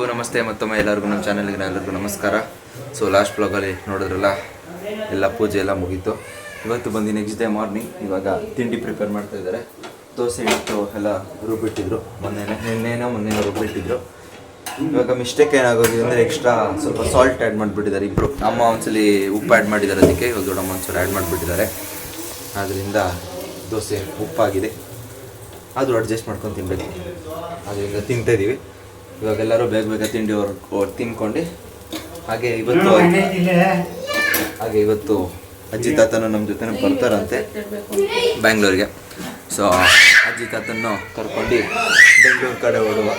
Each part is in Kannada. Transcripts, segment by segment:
ಎಲ್ರಿಗೂ ನಮಸ್ತೆ ಮತ್ತೊಮ್ಮೆ ಎಲ್ಲರಿಗೂ ನಮ್ಮ ಚಾನಲ್ಗೆ ಎಲ್ಲರಿಗೂ ನಮಸ್ಕಾರ. ಸೊ ಲಾಸ್ಟ್ ಬ್ಲಾಗಲ್ಲಿ ನೋಡಿದ್ರಲ್ಲ, ಎಲ್ಲ ಪೂಜೆ ಎಲ್ಲ ಮುಗೀತು. ಇವತ್ತು ಬಂದು ನೆಕ್ಸ್ಟ್ ಡೇ ಮಾರ್ನಿಂಗ್ ಇವಾಗ ತಿಂಡಿ ಪ್ರಿಪೇರ್ ಮಾಡ್ತಾ ಇದ್ದಾರೆ. ದೋಸೆ ಇಟ್ಟು ಎಲ್ಲ ರುಬ್ಬಿಟ್ಟಿದ್ರು ಮೊನ್ನೆ ನಿನ್ನೆನೋ ಮೊನ್ನೆನೋ ರುಬ್ಬಿಟ್ಟಿದ್ರು ಇವಾಗ ಮಿಸ್ಟೇಕ್ ಏನಾಗೋದು ಅಂದರೆ ಎಕ್ಸ್ಟ್ರಾ ಸ್ವಲ್ಪ ಸಾಲ್ಟ್ ಆ್ಯಡ್ ಮಾಡಿಬಿಟ್ಟಿದ್ದಾರೆ ಇಬ್ಬರು ಅಮ್ಮ ಒಂದ್ಸಲಿ ಉಪ್ಪು ಆ್ಯಡ್ ಮಾಡಿದ್ದಾರೆ ಅದಕ್ಕೆ, ಇವಾಗ ದೊಡ್ಡಮ್ಮ ಒಂದ್ಸಲ ಆ್ಯಡ್ ಮಾಡಿಬಿಟ್ಟಿದ್ದಾರೆ. ಆದ್ದರಿಂದ ದೋಸೆ ಉಪ್ಪಾಗಿದೆ. ಆದರೂ ಅಡ್ಜಸ್ಟ್ ಮಾಡ್ಕೊಂಡು ತಿನ್ನಬೇಕು ಅದರಿಂದ ತಿಂತಾ ಇದೀವಿ. ಇವಾಗ ಎಲ್ಲರೂ ಬೇಗ ಬೇಗ ತಿಂಡಿ ಅವ್ರು ತಿನ್ಕೊಂಡು ಹಾಗೆ ಇವತ್ತು ಹಾಗೆ ಇವತ್ತು ಅಜ್ಜಿ ತಾತನು ನಮ್ಮ ಜೊತೆ ಬರ್ತಾರಂತೆ ಬ್ಯಾಂಗ್ಳೂರಿಗೆ. ಸೊ ಅಜ್ಜಿ ತಾತನ್ನು ಕರ್ಕೊಂಡು ಬೆಂಗಳೂರು ಕಡೆ ಓಡುವ.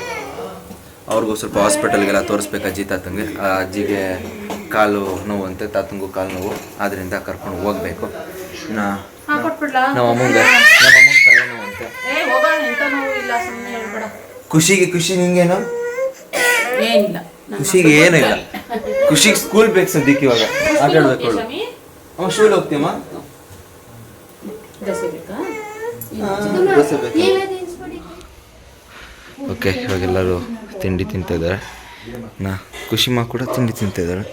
ಅವ್ರಿಗೂ ಸ್ವಲ್ಪ ಹಾಸ್ಪಿಟಲ್ಗೆಲ್ಲ ತೋರಿಸ್ಬೇಕು ಅಜ್ಜಿ ತಾತಂಗೆ. ಆ ಅಜ್ಜಿಗೆ ಕಾಲು ನೋವು ಅಂತೆ ತಾತಂಗೂ ಕಾಲು ನೋವು. ಆದ್ದರಿಂದ ಕರ್ಕೊಂಡು ಹೋಗ್ಬೇಕು. ನಮ್ಮ ಅಮ್ಮಂಗೆ ನಮ್ಮ ಅಮ್ಮಂಗೆ ತಲೆ ನೋವು ಅಂತೆ. ಏ ಹೋಗೋಣ ಎಂತ ಇಲ್ಲ ಸುಮ್ಮನೆ ಹೇಳ್ಬೇಡ. ಖುಷಿಗೆ ಖುಷಿ ನಿಂಗೇನು? ಏನಿಲ್ಲ. ಖುಷಿಗೆ ಏನೂ ಇಲ್ಲ. ಖುಷಿಗೆ ಸ್ಕೂಲ್ ಬೇಕು ಸದ್ಯಕ್ಕೆ ಇವಾಗ. ಆಟ ಆಡ್ಬೇಕು ಅವಳು. ಅಮ್ಮ ಶೂಲ್ ಹೋಗ್ತೀಯಮ್ಮ? ದೋಸೆ ಬೇಕಾ? ಓಕೆ ಇವಾಗೆಲ್ಲರೂ ತಿಂಡಿ ತಿಂತಿದ್ದಾರೆ ನಾ ನಾ ಖುಷಿಮಾ ಕೂಡ ತಿಂಡಿ ತಿಂತಾ ಇದ್ದಾರೆ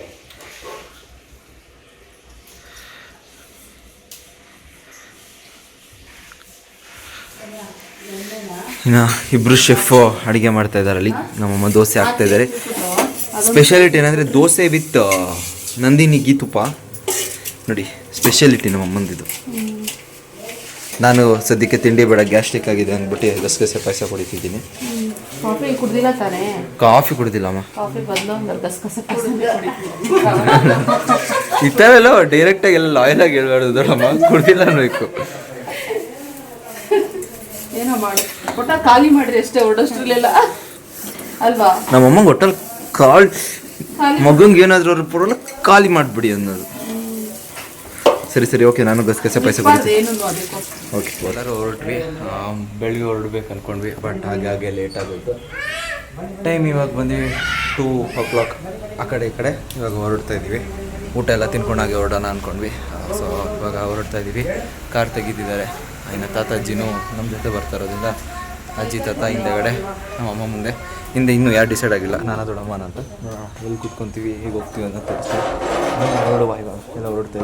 ಇನ್ನು ಇಬ್ಬರು ಶೆಫು ಅಡುಗೆ ಮಾಡ್ತಾ ಇದ್ದಾರೆ ಅಲ್ಲಿ. ನಮ್ಮಮ್ಮ ದೋಸೆ ಹಾಕ್ತಾ ಇದ್ದಾರೆ ಸ್ಪೆಷಾಲಿಟಿ ಏನಂದರೆ ದೋಸೆ ವಿತ್ ನಂದಿನಿ ಗೀ ತುಪ್ಪ. ನೋಡಿ ಸ್ಪೆಷಾಲಿಟಿ ನಮ್ಮ ಅಮ್ಮಂದಿದು ನಾನು ಸದ್ಯಕ್ಕೆ ತಿಂಡಿ ಬೇಡ ಗ್ಯಾಸ್ಟ್ರಿಕ್ ಆಗಿದೆ ಅಂದ್ಬಿಟ್ಟು ಗಸಗಸೆ ಪಾಯಸ ಕುಡಿತಿದ್ದೀನಿ. ಕಾಫಿ ಕುಡ್ದಿಲ್ಲ ತಾನೇ? ಕಾಫಿ ಆಗಿ ಕಾಫಿ ಬದಲು ಡೈರೆಕ್ಟಾಗಿ ಎಲ್ಲ ಲಾಯಲ್ ಆಗಿ ಹೇಳ್ಬಾರ್ದು ದೊಡ್ಡಮ್ಮ. ಕುಡ್ದಿಲ್ಲ ಅನ್ಬೇಕು. ಏನೋ ಮಾಡಿ. ಒಟ್ಟ ಖಾಲಿ ಮಾಡ್ರಿ ಅಷ್ಟೇ ಹೊರಡೋಷ್ಟ್ರಲ್ಲೆಲ್ಲ. ಅಲ್ವಾ? ನಮ್ಮಮ್ಮ ಒಟ್ಟಲ್ಲಿ ಕಾಲ್ ಮಗಂಗೆ ಏನಾದರೂ ಅವ್ರು ಪುರಲ್ಲ ಖಾಲಿ ಮಾಡಿಬಿಡಿ ಅನ್ನೋದು. ಸರಿ ಸರಿ ಓಕೆ ನಾನು ಗಸಗಸೆ ಪೈಸೆ ಕೊಡ್ತೀನಿ. ಓಕೆ ಎಲ್ಲರೂ ಹೊರಟ್ವಿ. ಬೆಳಿಗ್ಗೆ ಹೊರಡ್ಬೇಕು ಅನ್ಕೊಂಡ್ವಿ ಬಟ್ ಹಾಗೆ ಹಾಗೆ ಲೇಟ್ ಆಗೋಯ್ತು. ಟೈಮ್ ಇವಾಗ ಬಂದ್ವಿ ಟೂ ಓ ಕ್ಲಾಕ್ ಆ ಕಡೆ ಈ ಕಡೆ. ಇವಾಗ ಹೊರಡ್ತಾ ಇದ್ದೀವಿ. ಊಟ ಎಲ್ಲ ತಿನ್ಕೊಂಡು ಹಾಗೆ ಹೊರಡೋಣ ಅಂದ್ಕೊಂಡ್ವಿ ಸೊ ಇವಾಗ ಹೊರಡ್ತಾ ಇದ್ದೀವಿ. ಕಾರ್ ತೆಗಿತಿದ್ದಾರೆ ಇನ್ನು ತಾತಾಜಿನೂ ಅಜ್ಜಿನೂ ನಮ್ಮ ಜೊತೆ ಬರ್ತಾ ಇರೋದ್ರಿಂದ ಅಜ್ಜಿ ತಾತ ಹಿಂದೆಗಡೆ, ನಮ್ಮ ಅಮ್ಮ ಮುಂದೆ. ಹಿಂದೆ ಇನ್ನೂ ಯಾರು ಡಿಸೈಡ್ ಆಗಿಲ್ಲ. ನಾನು ದೊಡ್ಡಮ್ಮನ ಅಂತ. ಎಲ್ಲಿ ಕೂತ್ಕೊಂತೀವಿ, ಹೇಗೆ ಹೋಗ್ತೀವಿ ಅಂತ ತೋರಿಸ್ತೀವಿ ಎಲ್ಲ ಹೊರಡ್ತಾ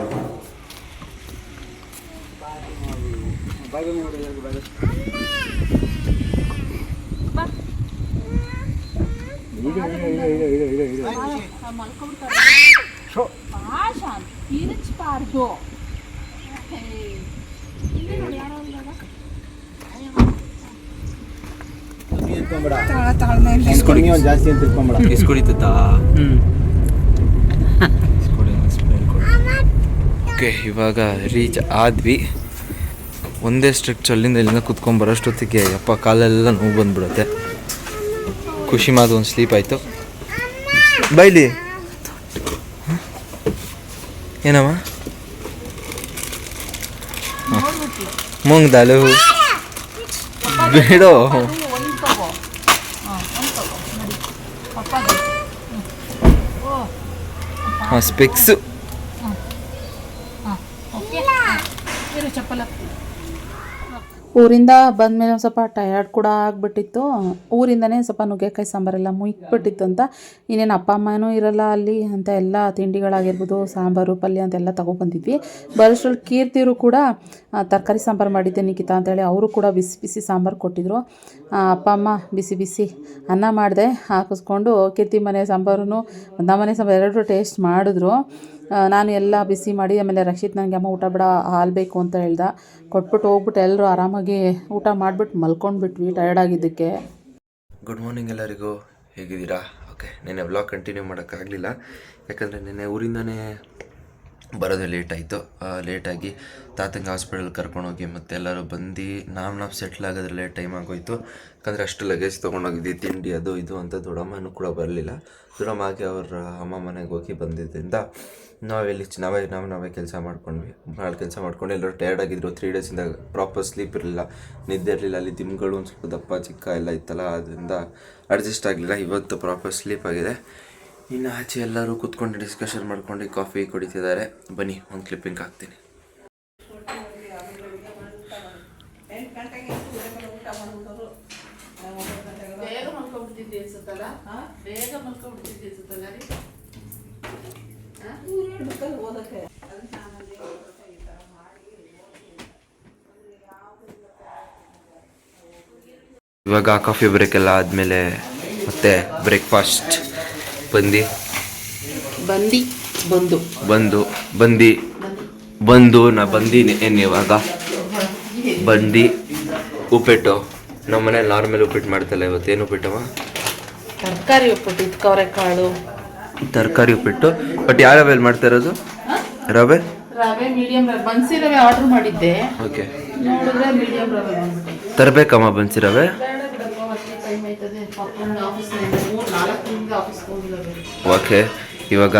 ಇಸ್ಕೊಡಿತಾ ಓಕೆ ಇವಾಗ ರೀಚ್ ಆದ್ವಿ. ಒಂದೇ ಸ್ಟ್ರಿಕ್ಚ್ ಅಲ್ಲಿಂದ ಇಲ್ಲಿಂದ ಕುತ್ಕೊಂಡು ಬರೋಷ್ಟೊತ್ತಿಗೆ ಅಪ್ಪ ಕಾಲೆಲ್ಲ ನೋವು ಬಂದ್ಬಿಡುತ್ತೆ. ಖುಷಿ ಮಾದ ಒಂದು ಸ್ಲೀಪ್ ಆಯಿತು. ಬೈಲಿ. ಏನಮ್ಮ? ಮುಂಗ್ ಹೋ ಬೇಡೋ. papa. Ha, oh. oh, su. Ha. Ah. Ah, ha. Okey. Ini. ಊರಿಂದ ಬಂದಮೇಲೆ ಒಂದು ಸ್ವಲ್ಪ ಟಯರ್ಡ್ ಕೂಡ ಆಗಿಬಿಟ್ಟಿತ್ತು. ಊರಿಂದನೇ ಸ್ವಲ್ಪ ನುಗ್ಗೆಕಾಯಿ ಸಾಂಬಾರೆಲ್ಲ ಮುಯ್ಕ್ಬಿಟ್ಟಿತ್ತು ಅಂತ. ಇನ್ನೇನು ಅಪ್ಪ ಅಮ್ಮನೂ ಇರಲ್ಲ ಅಲ್ಲಿ ಅಂತ ಎಲ್ಲ ತಿಂಡಿಗಳಾಗಿರ್ಬೋದು, ಸಾಂಬಾರು, ಪಲ್ಯ ಅಂತೆಲ್ಲ ತೊಗೊಬಂದಿದ್ವಿ ಬರೋಷ್ಟ್ರಲ್ಲಿ ಕೀರ್ತಿರು ಕೂಡ ತರಕಾರಿ ಸಾಂಬಾರು ಮಾಡಿದ್ದೆ ನಿಖಿತಾ ಅಂತೇಳಿ ಅವರು ಕೂಡ ಬಿಸಿ ಬಿಸಿ ಸಾಂಬಾರು ಕೊಟ್ಟಿದ್ರು. ಅಪ್ಪ ಅಮ್ಮ ಬಿಸಿ ಬಿಸಿ ಅನ್ನ ಮಾಡಿದೆ ಹಾಕಿಸ್ಕೊಂಡು ಕೀರ್ತಿ ಮನೆ ಸಾಂಬಾರು ನಮ್ಮ ಮನೆ ಸಾಂಬಾರು ಎರಡೂ ಟೇಸ್ಟ್ ಮಾಡಿದ್ರು. ನಾನು ಎಲ್ಲ ಬಿಸಿ ಮಾಡಿ, ಆಮೇಲೆ ರಕ್ಷಿತ್ ನನಗೆ ಅಮ್ಮ, ಊಟ ಬಿಡ, ಹಾಲು ಬೇಕು ಅಂತ ಹೇಳ್ದ. ಕೊಟ್ಬಿಟ್ಟು ಹೋಗ್ಬಿಟ್ಟು ಎಲ್ಲರೂ ಆರಾಮಾಗಿ ಊಟ ಮಾಡಿಬಿಟ್ಟು ಮಲ್ಕೊಂಡ್ಬಿಟ್ವಿ ಟಯರ್ಡ್ ಆಗಿದ್ದಕ್ಕೆ. ಗುಡ್ ಮಾರ್ನಿಂಗ್ ಎಲ್ಲರಿಗೂ. ಹೇಗಿದ್ದೀರಾ? ಓಕೆ ನೆನ್ನೆ ವ್ಲಾಗ್ ಕಂಟಿನ್ಯೂ ಮಾಡೋಕ್ಕಾಗಲಿಲ್ಲ. ಯಾಕಂದರೆ ನೆನ್ನೆ ಊರಿಂದನೇ ಬರೋದು ಲೇಟ್ ಆಯಿತು. ಲೇಟಾಗಿ ತಾತಂಗೆ ಹಾಸ್ಪಿಟಲ್ ಕರ್ಕೊಂಡೋಗಿ ಮತ್ತೆ ಎಲ್ಲರೂ ಬಂದು ನಾವು ನಾವು ಸೆಟ್ಲ್ ಆಗೋದ್ರಲ್ಲೇ ಟೈಮ್ ಆಗೋಯ್ತು. ಯಾಕಂದರೆ ಅಷ್ಟು ಲಗೇಜ್ ತೊಗೊಂಡೋಗಿದ್ವಿ ತಿಂಡಿ ಅದು ಇದು ಅಂತ ದೊಡ್ಡಮ್ಮನೂ ಕೂಡ ಬರಲಿಲ್ಲ. ದೊಡ್ಡಮ್ಮ ಹಾಗೆ ಅವ್ರ ಅಮ್ಮ ಮನೆಗೆ ಹೋಗಿ ಬಂದಿದ್ದರಿಂದ ನಾವೆಲ್ಲಿ ಚ- ನಾವೇ ನಾವು ನಾವೇ ಕೆಲಸ ಮಾಡ್ಕೊಂಡ್ವಿ. ಭಾಳ ಕೆಲಸ ಮಾಡ್ಕೊಂಡು ಎಲ್ಲರೂ ಟಯರ್ಡ್ ಆಗಿದ್ರು. ತ್ರೀ ಡೇಸಿಂದ ಪ್ರಾಪರ್ ಸ್ಲೀಪ್ ಇರಲಿಲ್ಲ. ನಿದ್ದೆ ಇರಲಿಲ್ಲ. ಅಲ್ಲಿ ದಿಮ್ಗಳು ಒಂದು ಸ್ವಲ್ಪ ದಪ್ಪ ಚಿಕ್ಕ ಎಲ್ಲ ಇತ್ತಲ್ಲ ಅದರಿಂದ ಅಡ್ಜಸ್ಟ್ ಆಗಲಿಲ್ಲ. ಇವತ್ತು ಪ್ರಾಪರ್ ಸ್ಲೀಪ್ ಆಗಿದೆ. ಇನ್ನು ಆಚೆ ಎಲ್ಲರೂ ಕೂತ್ಕೊಂಡು ಡಿಸ್ಕಷನ್ ಮಾಡ್ಕೊಂಡು ಕಾಫಿ ಕುಡಿತಿದ್ದಾರೆ. ಬನ್ನಿ ಒಂದು ಕ್ಲಿಪ್ಪಿಂಗ್ ಹಾಕ್ತೀನಿ. ಬೇಗ ಮಲ್ಕೊಂಡ್ಬಿಟ್ಟಿದ್ದೆ ಅನ್ಸುತ್ತಲ್ಲ? ಬೇಗ ಮಲ್ಕೊಂಡ್ಬಿಟ್ಟಿದ್ದೆ ಅನ್ಸುತ್ತಲ್ಲ ರೀ? ಇವಾಗ ಕಾಫಿ ಬ್ರೇಕ್ ಎಲ್ಲ ಆದಮೇಲೆ ಮತ್ತೆ ಬ್ರೇಕ್ಫಾಸ್ಟ್ ಬಂದು? ಬಂದಿ ಬಂದು. ಬಂದು ಬಂದಿ. ಬಂದು ನಾ ಬಂದಿನಿ ಏನು ಇವಾಗ? ಬಂದು ಉಪ್ಪಿಟ್ಟು. ನಮ್ಮ ಮನೇಲಿ ನಾರ್ಮಲ್ ಉಪ್ಪಿಟ್ಟು ಮಾಡ್ತಲ್ಲ ಇವತ್ತೇನು ಉಪ್ಪಿಟ್ಟವ ತರಕಾರಿ ಉಪ್ಪಿಟ್ಟಿತ್ತು ಕವರೆಕಾಳು ತರಕಾರಿ ಉಪ್ಪಿಟ್ಟು. ಬಟ್ ಯಾವ ರವೆಯಲ್ಲಿ ಮಾಡ್ತಾ ಇರೋದು? ರವೆ? ರವೆ ಮೀಡಿಯಂ ರವೆ. ಬನ್ಸಿ ರವೆ ಆರ್ಡರ್ ಮಾಡಿದ್ದೆ. ಓಕೆ ನೋಡಿದ್ರೆ ಮೀಡಿಯಂ ರವೆ ಬಂದಿದೆ ತರಬೇಕಮ್ಮ ಬನ್ಸಿ ರವೆ. ಓಕೆ ಇವಾಗ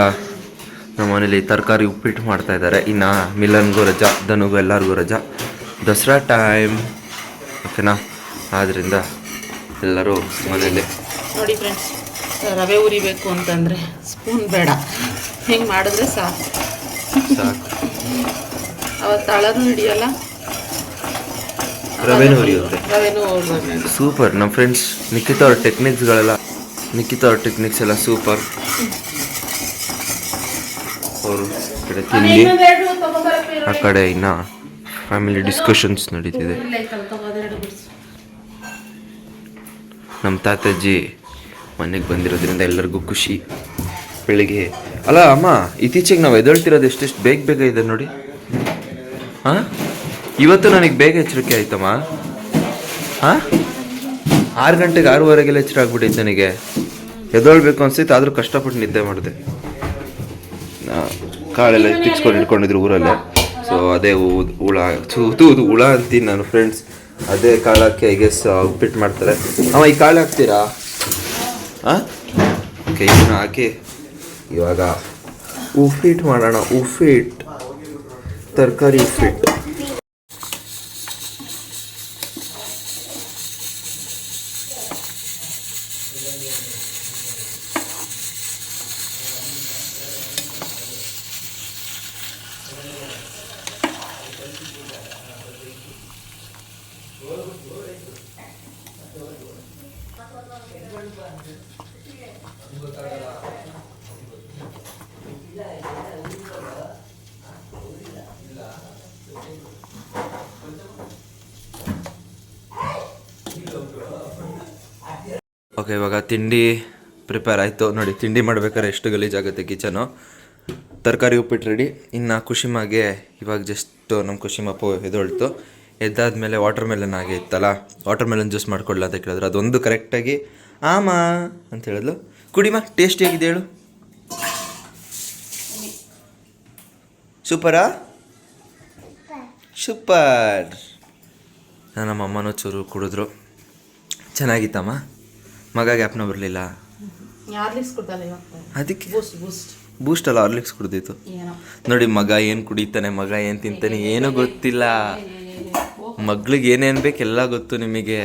ನಮ್ಮ ಮನೇಲಿ ತರಕಾರಿ ಉಪ್ಪಿಟ್ಟು ಮಾಡ್ತಾ ಇದ್ದಾರೆ. ಇನ್ನು ಮಿಲನ್ಗೂ ರಜಾ ಧನುಗೂ ಎಲ್ಲರಿಗೂ ರಜಾ. ದಸರಾ ಟೈಮ್ ಓಕೆನಾ ಆದ್ದರಿಂದ ಎಲ್ಲರೂ ಮನೇಲಿ. ನೋಡಿ ಫ್ರೆಂಡ್ಸ್ ರವೆ ಉರಿಬೇಕು ಅಂತಂದರೆ. ಸ್ಪೂನ್ ಬೇಡ. ಹಿಂಗೆ ಮಾಡಿದ್ರೆ ಸಾಕು. ಸಾಕು. ಅವತ್ತು ತಳನೂ ಹಿಡಿಯಲ್ಲ? ರವೆನೂ ಉರಿಯುತ್ತೆ ರವೆನೂ. ಸೂಪರ್. ನಮ್ಮ ಫ್ರೆಂಡ್ಸ್ ನಿಖಿತ್ ಅವ್ರ ಟೆಕ್ನಿಕ್ಸ್ಗಳೆಲ್ಲ ನಿಖಿತ್ ಅವ್ರ ಟೆಕ್ನಿಕ್ಸ್ ಎಲ್ಲ ಸೂಪರ್. ಅವರು ಕಡೆ ತಿಂಡಿ ಆ ಕಡೆ ಇನ್ನ ಫ್ಯಾಮಿಲಿ ಡಿಸ್ಕಷನ್ಸ್ ನಡೀತಿದೆ. ನಮ್ಮ ತಾತಾಜಿ ಮನೆಗೆ ಬಂದಿರೋದ್ರಿಂದ ಎಲ್ಲರಿಗೂ ಖುಷಿ. ಬೆಳಿಗ್ಗೆ. ಅಲ್ಲ ಅಮ್ಮ ಇತ್ತೀಚೆಗೆ ನಾವು ಎದಳ್ತಿರೋದು ಎಷ್ಟೆಷ್ಟು ಬೇಗ ಬೇಗ ಇದೆ ನೋಡಿ. ಹಾಂ? ಇವತ್ತು ನನಗೆ ಬೇಗ ಎಚ್ಚರಿಕೆ ಆಯ್ತಮ್ಮ. ಹಾಂ? ಆರು ಗಂಟೆಗೆ ಆರೂವರೆಗೆಲ್ಲ ಎಚ್ಚರ ಆಗ್ಬಿಟ್ಟಿತ್ತು ನನಗೆ. ಎದೊಳ್ಬೇಕು ಅನ್ಸಿತ್ತು ಆದರೂ ಕಷ್ಟಪಟ್ಟು ನಿದ್ದೆ ಮಾಡಿದೆ. ಕಾಳೆಲ್ಲ ಎತ್ತಿಚ್ಕೊಂಡು ಇಟ್ಕೊಂಡಿದ್ರು ಊರಲ್ಲೇ. ಸೊ ಅದೇ ಹುಳ ತೂತು ಹುಳ ಅಂತೀನಿ ನಾನು ಫ್ರೆಂಡ್ಸ್ ಅದೇ ಕಾಳಕ್ಕೆ ಐ ಗೆಸ್ ಉಪ್ಪಿಟ್ಟು ಮಾಡ್ತಾರೆ. ಅಮ್ಮ ಈ ಕಾಳು ಹಾಕ್ತೀರಾ? ಹಾಂ? ಓಕೆ ಇದನ್ನ ಹಾಕಿ ಇವಾಗ ಉಪ್ಪಿಟ್ಟು ಮಾಡೋಣ. ಉಪ್ಪಿಟ್ಟು ತರಕಾರಿ ಉಪ್ಪಿಟ್ಟು ಓಕೆ ಇವಾಗ ತಿಂಡಿ ಪ್ರಿಪೇರ್ ಆಯಿತು. ನೋಡಿ, ತಿಂಡಿ ಮಾಡ್ಬೇಕಾದ್ರೆ ಎಷ್ಟು ಗಲೀಜಾಗುತ್ತೆ ಕಿಚನು. ತರಕಾರಿ ಉಪ್ಪಿಟ್ಟು ರೆಡಿ ಇನ್ನು ಕುಶಿಮಾಗೆ ಇವಾಗ ಜಸ್ಟ್ ನಮ್ಮ ಕುಶಿಮಪ್ಪ ಎದೊಳ್ತು ಎದ್ದಾದ್ಮೇಲೆ ವಾಟರ್ ಮೆಲನ್ ಆಗೇ ಇತ್ತಲ್ಲ ವಾಟರ್ ಮೆಲನ್ ಜ್ಯೂಸ್ ಮಾಡ್ಕೊಡ್ಲ ಅಂತ ಕೇಳಿದ್ರು. ಅದೊಂದು ಕರೆಕ್ಟಾಗಿ ಆಮಾ ಅಂತ ಹೇಳಿದ್ಲು. ಕುಡಿಮಾ ಟೇಸ್ಟಿಯಾಗಿದೆ ಹೇಳು. ಸೂಪರಾ? ಸೂಪರ್. ನಮ್ಮ ಅಮ್ಮನೂ ಚೂರು ಕುಡಿದ್ರು. ಚೆನ್ನಾಗಿತ್ತಮ್ಮ? ಮಗ ಗ್ಯಾಪ್ನ ಬರಲಿಲ್ಲ. ಅದಕ್ಕೆ? ಬೂಸ್ಟ್ ಅಲ್ಲ ಹಾರ್ಲಿಕ್ಸ್ ಕುಡ್ದಿತ್ತು ನೋಡಿ ಮಗ ಏನು ಕುಡಿತಾನೆ ಮಗ ಏನು ತಿಂತಾನೆ ಏನು ಗೊತ್ತಿಲ್ಲ. ಮಗ್ಳಿಗೆ ಏನೇನು ಬೇಕು ಎಲ್ಲ ಗೊತ್ತು ನಿಮಗೆ.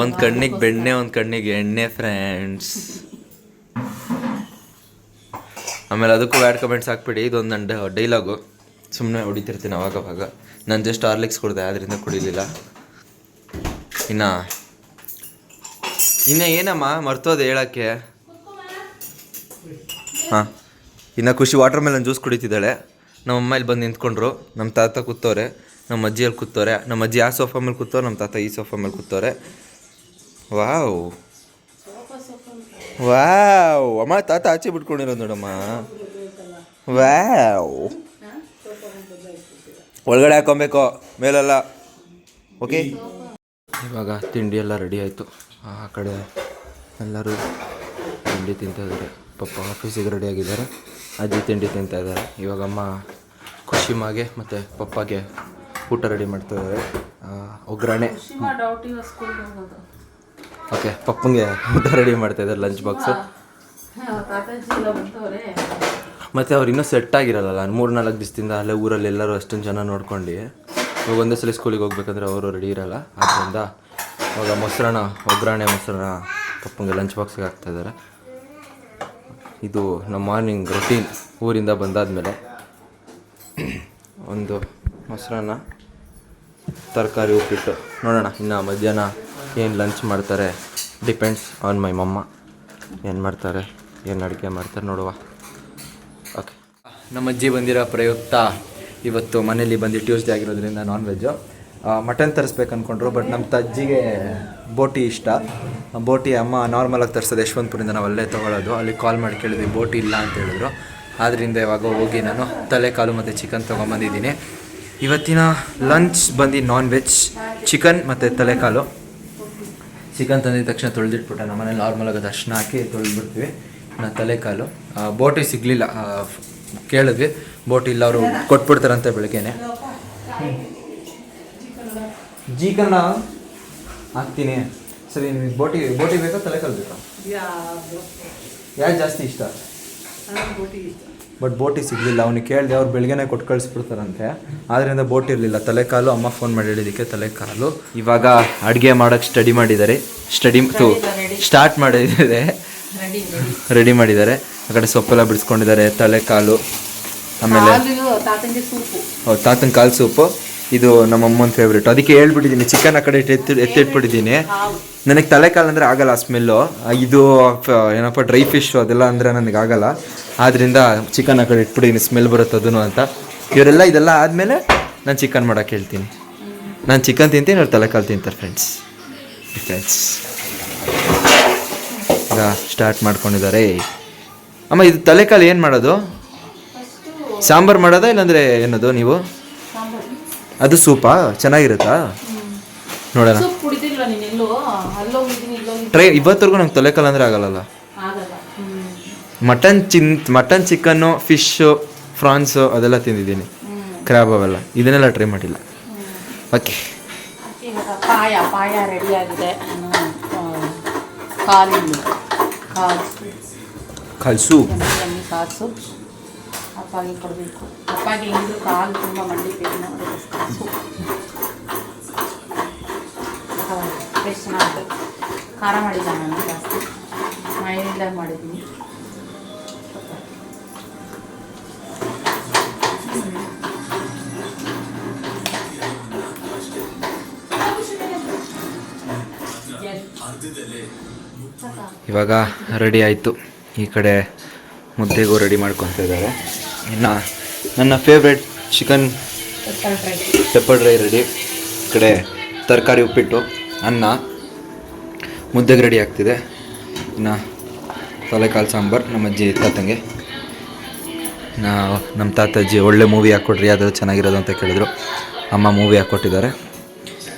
ಒಂದು ಕಣ್ಣಿಗೆ ಬೆಣ್ಣೆ ಒಂದು ಕಣ್ಣಿಗೆ ಎಣ್ಣೆ ಫ್ರೆಂಡ್ಸ್ ಆಮೇಲೆ ಅದಕ್ಕೂ ಬ್ಯಾಡ್ ಕಮೆಂಟ್ಸ್ ಹಾಕ್ಬಿಡಿ. ಇದೊಂದು ನನ್ನ ಡೈಲಾಗು ಸುಮ್ಮನೆ ಹೊಡಿತಿರ್ತೀನಿ ಅವಾಗ ಅವಾಗ ನಾನು ಜಸ್ಟ್ ಹಾರ್ಲಿಕ್ಸ್ ಕುಡ್ದೆ ಅದರಿಂದ ಕುಡಿಲಿಲ್ಲ. ಇನ್ನು ಇನ್ನು ಏನಮ್ಮ ಮರ್ತೋದೆ ಹೇಳಕ್ಕೆ? ಹಾಂ. ಇನ್ನು ಖುಷಿ ವಾಟರ್ ಮೆಲನ್ ಜ್ಯೂಸ್ ಕುಡಿತಿದ್ದಾಳೆ. ನಮ್ಮ ಅಮ್ಮ ಇಲ್ಲಿ ಬಂದು ನಿಂತ್ಕೊಂಡ್ರು. ನಮ್ಮ ತಾತ ಕೂತವ್ರೆ, ನಮ್ಮ ಅಜ್ಜಿ ಅಲ್ಲಿ ಕೂತವ್ರೆ, ನಮ್ಮ ಅಜ್ಜಿ ಆ ಸೋಫಾ ಮೇಲೆ ಕೂತವ್ರೆ, ನಮ್ಮ ತಾತ ಈ ಸೋಫಾ ಮೇಲೆ ಕೂತವ್ರೆ. ವಾವ್. ವಾವ್. ಅಮ್ಮ, ತಾತ ಆಚೆ ಬಿಟ್ಕೊಂಡಿರೋದು ನೋಡಮ್ಮ. ವಾವ್. ಒಳಗಡೆ ಹಾಕೊಬೇಕು, ಮೇಲೆಲ್ಲ. ಓಕೆ ಇವಾಗ ತಿಂಡಿ ಎಲ್ಲ ರೆಡಿ ಆಯಿತು. ಆ ಕಡೆ ಎಲ್ಲರೂ ತಿಂಡಿ ತಿಂತಾ ಇದ್ದಾರೆ. ಪಪ್ಪ ಆಫೀಸಿಗೆ ರೆಡಿ ಆಗಿದ್ದಾರೆ. ಅಜ್ಜಿ ತಿಂಡಿ ತಿಂತಾ ಇದ್ದಾರೆ. ಇವಾಗ ಅಮ್ಮ ಖುಷಿ ಮಾಗೆ ಮತ್ತು ಪಪ್ಪಗೆ ಊಟ ರೆಡಿ ಮಾಡ್ತಾ ಇದ್ದಾರೆ. ಒಗ್ಗರಣೆ. ಓಕೆ ಪಪ್ಪಂಗೆ ಊಟ ರೆಡಿ ಮಾಡ್ತಾ ಇದ್ದಾರೆ ಲಂಚ್ ಬಾಕ್ಸು ಮತ್ತು ಅವ್ರು ಇನ್ನೂ ಸೆಟ್ ಆಗಿರಲ್ಲ. ಮೂರು ನಾಲ್ಕು ದಿವಸದಿಂದ ಅಲ್ಲೇ ಊರಲ್ಲಿ ಎಲ್ಲರೂ ಅಷ್ಟೊಂದು ಜನ ನೋಡ್ಕೊಂಡು ಇವಾಗ ಒಂದೇ ಸಲ ಸ್ಕೂಲಿಗೆ ಹೋಗ್ಬೇಕಂದ್ರೆ ಅವರು ರೆಡಿ ಇರಲ್ಲ. ಆದ್ದರಿಂದ ಇವಾಗ ಮೊಸರನ್ನ, ಒಗ್ಗರಣೆ ಮೊಸರನ್ನ, ಪಪ್ಪಂಗೆ ಲಂಚ್ ಬಾಕ್ಸ್ಗೆ ಹಾಕ್ತಾ ಇದ್ದಾರೆ. ಇದು ನಮ್ಮ ಮಾರ್ನಿಂಗ್ ರೊಟೀನ್ ಊರಿಂದ ಬಂದಾದಮೇಲೆ ಒಂದು ಮೊಸರನ್ನ ತರಕಾರಿ ಉಪ್ಪಿಟ್ಟು. ನೋಡೋಣ, ಇನ್ನು ಮಧ್ಯಾಹ್ನ ಏನು ಲಂಚ್ ಮಾಡ್ತಾರೆ ಡಿಪೆಂಡ್ಸ್ ಆನ್ ಮೈ ಮಮ್ಮ. ಏನು ಮಾಡ್ತಾರೆ, ಏನು ಅಡುಗೆ ಮಾಡ್ತಾರೆ ನೋಡುವ. ಓಕೆ ನಮ್ಮ ಅಜ್ಜಿ ಬಂದಿರೋ ಪ್ರಯುಕ್ತ ಇವತ್ತು ಮನೇಲಿ ಬಂದು ಟ್ಯೂಸ್ಡೇ ಆಗಿರೋದ್ರಿಂದ ನಾನ್ ವೆಜ್ಜು ಮಟನ್ ತರಿಸ್ಬೇಕು ಅಂದ್ಕೊಂಡ್ರು ಬಟ್ ನಮ್ಮ ತಜ್ಜಿಗೆ ಬೋಟಿ ಇಷ್ಟ. ಬೋಟಿ ಅಮ್ಮ ನಾರ್ಮಲಾಗಿ ತರಿಸೋದು ಯಶವಂತಪುರಿಂದ ನಾವು ಅಲ್ಲೇ ತೊಗೊಳೋದು. ಅಲ್ಲಿ ಕಾಲ್ ಮಾಡಿ ಕೇಳಿದ್ವಿ, ಬೋಟಿ ಇಲ್ಲ ಅಂತ ಹೇಳಿದ್ರು. ಆದ್ದರಿಂದ ಇವಾಗ ಹೋಗಿ ನಾನು ತಲೆಕಾಲು ಮತ್ತು ಚಿಕನ್ ತೊಗೊಂಬಂದಿದ್ದೀನಿ. ಇವತ್ತಿನ ಲಂಚ್ ಬಂದು ನಾನ್ ವೆಜ್ ಚಿಕನ್ ಮತ್ತು ತಲೆಕಾಲು. ಚಿಕನ್ ತಂದಿದ ತಕ್ಷಣ ತೊಳೆದಿಟ್ಬಿಟ್ಟೆ ನಮ್ಮ ಮನೇಲಿ ನಾರ್ಮಲಾಗಿ ದರ್ಶನ ಹಾಕಿ ತೊಳೆದ್ಬಿಡ್ತೀವಿ. ನಾ ತಲೆಕಾಲು. ಬೋಟಿ ಸಿಗಲಿಲ್ಲ ಕೇಳಿದ್ವಿ. ಬೋಟಿ ಇಲ್ಲ, ಅವರು ಕೊಟ್ಬಿಡ್ತಾರಂತೆ ಬೆಳಗ್ಗೆನೆ. ಜೀಕನ್ನ ಹಾಕ್ತೀನಿ. ಸರಿ ನಿಮಗೆ ಬೋಟಿ ಬೋಟಿ ಬೇಕಾ ತಲೆಕಾಲು ಬೇಕಾ? ಯಾರು ಜಾಸ್ತಿ ಇಷ್ಟ? ಬಟ್ ಬೋಟಿ ಸಿಗಲಿಲ್ಲ. ಅವ್ನಿಗೆ ಕೇಳಿದೆ ಅವ್ರು ಬೆಳಗ್ಗೆನೆ ಕೊಟ್ಟು ಕಳಿಸ್ಬಿಡ್ತಾರಂತೆ. ಆದ್ದರಿಂದ ಬೋಟ್ ಇರಲಿಲ್ಲ. ತಲೆಕಾಲು ಅಮ್ಮ ಫೋನ್ ಮಾಡಿ ಹೇಳಿದ್ದಕ್ಕೆ ತಲೆಕಾಲು. ಇವಾಗ ಅಡುಗೆ ಮಾಡೋಕ್ಕೆ ಸ್ಟಡಿ ಮಾಡಿದ್ದಾರೆ. ಸ್ಟಡಿ ಸ್ಟಾರ್ಟ್ ಮಾಡಿದ್ದಾರೆ. ರೆಡಿ ಮಾಡಿದ್ದಾರೆ. ಆ ಕಡೆ ಸೊಪ್ಪೆಲ್ಲ ಬಿಡಿಸ್ಕೊಂಡಿದ್ದಾರೆ. ತಲೆಕಾಲು. ಆಮೇಲೆ ತಾತನ ಕಾಲು ಸೂಪು. ಇದು ನಮ್ಮ ಅಮ್ಮನ ಫೇವ್ರೇಟ್ ಅದಕ್ಕೆ ಹೇಳ್ಬಿಟ್ಟಿದ್ದೀನಿ ಚಿಕನ್ ಆ ಕಡೆ ಎತ್ತಿ ಎತ್ತಿಟ್ಬಿಟ್ಟಿದ್ದೀನಿ ನನಗೆ ತಲೆಕಾಲು ಅಂದರೆ ಆಗಲ್ಲ ಸ್ಮೆಲ್ಲು ಇದು ಏನಪ್ಪ ಡ್ರೈ ಫಿಶ್ ಅದೆಲ್ಲ ಅಂದರೆ ನನಗೆ ಆಗಲ್ಲ. ಆದ್ದರಿಂದ ಚಿಕನ್ ಆ ಕಡೆ ಇಟ್ಬಿಟ್ಟಿದ್ದೀನಿ ಸ್ಮೆಲ್ ಬರುತ್ತೆ ಅದನ್ನು ಅಂತ. ಇವರೆಲ್ಲ ಇದೆಲ್ಲ ಆದಮೇಲೆ ನಾನು ಚಿಕನ್ ಮಾಡೋಕೆ ಹೇಳ್ತೀನಿ. ನಾನು ಚಿಕನ್ ತಿಂತೀನಿ ಅವ್ರು ತಲೆಕಾಲು ತಿಂತಾರೆ ಫ್ರೆಂಡ್ಸ್ ಫ್ರೆಂಡ್ಸ್ ಈಗ ಸ್ಟಾರ್ಟ್ ಮಾಡ್ಕೊಂಡಿದ್ದಾರೆ. ಅಮ್ಮ ಇದು ತಲೆಕಾಲು ಏನು ಮಾಡೋದು? ಸಾಂಬಾರು ಮಾಡೋದಾ ಇಲ್ಲಾಂದರೆ ಏನದು ನೀವು? ಅದು ಸೂಪಾ? ಚೆನ್ನಾಗಿರುತ್ತಾ? ನೋಡೋಣ. ಟ್ರೈ ಇವತ್ತರೆಗೂ ನಂಗೆ ತಲೆಕಾಲು ಅಂದರೆ ಆಗಲ್ಲ. ಮಟನ್ ಚಿನ್ ಮಟನ್ ಚಿಕನ್ನು ಫಿಶ್ಶು ಫ್ರಾನ್ಸು ಅದೆಲ್ಲ ತಿಂದಿದ್ದೀನಿ. ಕ್ರ್ಯಾಬ್ ಅವೆಲ್ಲ. ಇದನ್ನೆಲ್ಲ ಟ್ರೈ ಮಾಡಿಲ್ಲ. ಓಕೆ. ಪಾಯ ಕಾಲು. ಕಾಲು ಸೂಪ್. ಕಾಲು ಸೂಪ್. ಅಪ್ಪಾಗೆ ಕೊಡಬೇಕು. ಅಪ್ಪಾಗೆ ಹೆಂಗಿದ್ರು ಕಾಲು ತುಂಬ ಮಂಡಿ ಪೇನ ಟೇಸ್ಟ್ ಚೆನ್ನಾಗುತ್ತೆ ಖಾರ ಮಾಡಿಲ್ಲ ನಾನು ಜಾಸ್ತಿ. ಮೈಲ್ಡಾಗಿ ಮಾಡಿದ್ದೀನಿ. ಇವಾಗ ರೆಡಿ ಆಯಿತು. ಈ ಕಡೆ ಮುದ್ದೆಗೂ ರೆಡಿ ಮಾಡ್ಕೊತಾ ಇದ್ದಾರೆ ಇನ್ನು ನನ್ನ favourite chicken pepper dry ready ಕಡೆ ತರಕಾರಿ ಉಪ್ಪಿಟ್ಟು ಅನ್ನ ಮುದ್ದೆಗೆ ರೆಡಿ ಆಗ್ತಿದೆ. ಇನ್ನು ತಲೆಕಾಲು ಸಾಂಬಾರು ನಮ್ಮ ಅಜ್ಜಿ ತಾತಂಗೆ. ನಾ ನಮ್ಮ ತಾತಜ್ಜಿ ಒಳ್ಳೆ ಮೂವಿ ಹಾಕ್ಕೊಟ್ರಿ ಯಾವ್ದಾದ್ರು ಚೆನ್ನಾಗಿರೋದು ಅಂತ ಕೇಳಿದ್ರು. ಅಮ್ಮ ಮೂವಿ ಹಾಕ್ಕೊಟ್ಟಿದ್ದಾರೆ